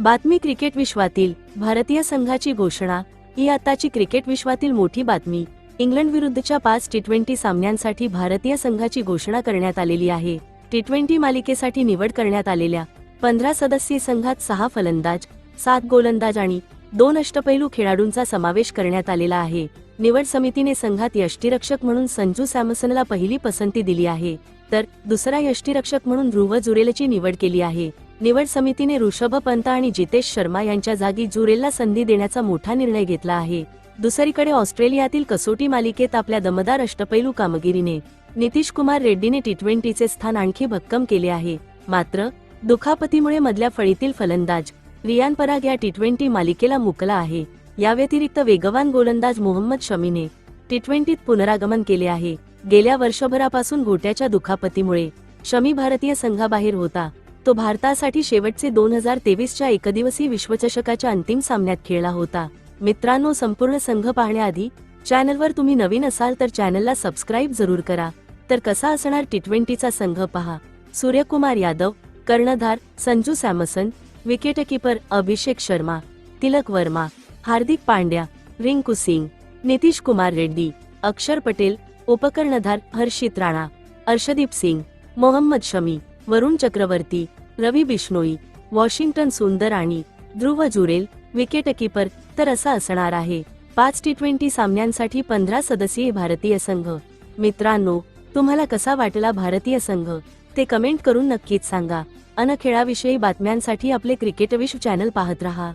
बातमी क्रिकेट विश्वातील भारतीय संघाची घोषणा ही आताची क्रिकेट विश्वातील मोठी बातमी. इंग्लंड विरुद्धच्या पाच टी ट्वेंटी सामन्यांसाठी भारतीय संघाची घोषणा करण्यात आलेली आहे. टी ट्वेंटी मालिकेसाठी निवड करण्यात आलेल्या पंधरा सदस्यीय संघात सहा फलंदाज सात गोलंदाज आणि दोन अष्टपैलू खेळाडूंचा समावेश करण्यात आलेला आहे. निवड समितीने संघात यष्टीरक्षक म्हणून संजू सॅमसनला पहिली पसंती दिली आहे तर दुसरा यष्टीरक्षक म्हणून ध्रुव जुरेलची निवड केली आहे. निवड समितीने ऋषभ पंत आणि जितेश शर्मा यांच्या जागी जुरेलला संधी देण्याचा मोठा निर्णय घेतला आहे. दुसरीकडे ऑस्ट्रेलियातील कसोटी मालिकेत आपल्या दमदार अष्टपैलू कामगिरीने नितीश कुमार रेड्डीने टी ट्वेंटीचे स्थान आणखी भक्कम केले आहे. मात्र दुखापतीमुळे मधल्या फळीतील फलंदाज रियान पराग या टी ट्वेंटी मालिकेला मुकला आहे. या व्यतिरिक्त वेगवान गोलंदाज मोहम्मद शमीने टी ट्वेंटीत पुनरागमन केले आहे. गेल्या वर्षभरापासून घोट्याच्या दुखापतीमुळे शमी भारतीय संघाबाहेर होता. तो भारतासाठी शेवटचे दोन हजार तेवीसच्या एकदिवसीय विश्वचषकाच्या अंतिम सामन्यात खेळला होता. मित्रांनो संपूर्ण संघ पाहण्याआधी चॅनलवर तुम्ही नवीन असाल तर चॅनलला सबस्क्राईब जरूर करा. तर कसा असणार टी ट्वेंटीचा संघ पहा. सूर्यकुमार यादव कर्णधार संजू सॅमसन विकेटकीपर अभिषेक शर्मा तिलक वर्मा हार्दिक पांड्या रिंकू सिंग नितीश कुमार रेड्डी अक्षर पटेल उपकर्णधार हर्षित राणा अर्षदीप सिंग मोहम्मद शमी वरुण चक्रवर्ती रवी बिश्नोई वॉशिंग्टन सुंदर आणि ध्रुव जुरेल विकेटकीपर तर असा असणार आहे. पाच टी ट्वेंटी सामन्यांसाठी पंधरा सदस्यीय भारतीय संघ. मित्रांनो तुम्हाला कसा वाटला भारतीय संघ? ते कमेंट करून नक्कीच सांगा. अन खेळाविषयी बातम्यांसाठी आपले क्रिकेट विश्व चॅनल पाहत रहा.